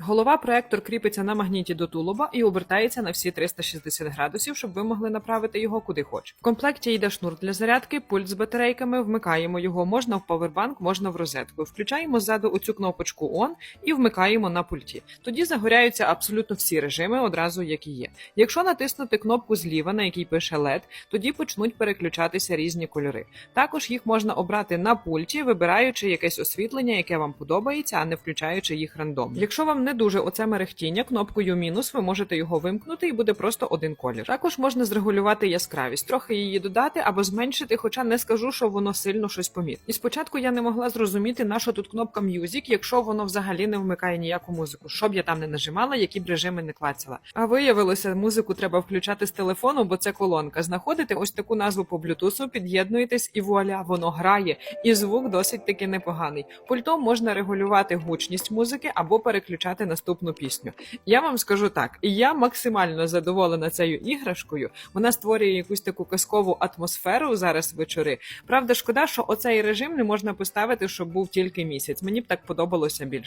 Голова проектор кріпиться на магніті до тулуба і обертається на всі 360 градусів, щоб ви могли направити його куди хочете. В комплекті йде шнур для зарядки, пульт з батарейками. Вмикаємо його можна в павербанк, можна в розетку. Включаємо ззаду оцю кнопочку ON і вмикаємо на пульті. Тоді загоряються абсолютно всі режими одразу, як і є. Якщо натиснути кнопку зліва, на якій пише LED, тоді почнуть переключатися різні кольори. Також їх можна обрати на пульті, вибираючи якесь освітлення, яке вам подобається, а не включаючи їх рандомно. Якщо вам не дуже оце мерехтіння, кнопкою мінус ви можете його вимкнути і буде просто один колір. Також можна зрегулювати яскравість, трохи її додати або зменшити, хоча не скажу, що воно сильно щось помітне. І спочатку я не могла зрозуміти, на що тут кнопка Music, якщо воно взагалі не вмикає ніяку музику, щоб я там не нажимала, які б режими не клацала. А виявилося, музику треба включати з телефону, бо це колонка. Знаходите ось таку назву по блютусу, під'єднуєтесь і вуаля, воно грає, і звук досить таки непоганий. Пультом можна регулювати гучність музики або переключати наступну пісню. Я вам скажу так, я максимально задоволена цією іграшкою. Вона створює якусь таку казкову атмосферу зараз вечори. Правда, шкода, що оцей режим не можна поставити, щоб був тільки місяць. Мені б так подобалося більше.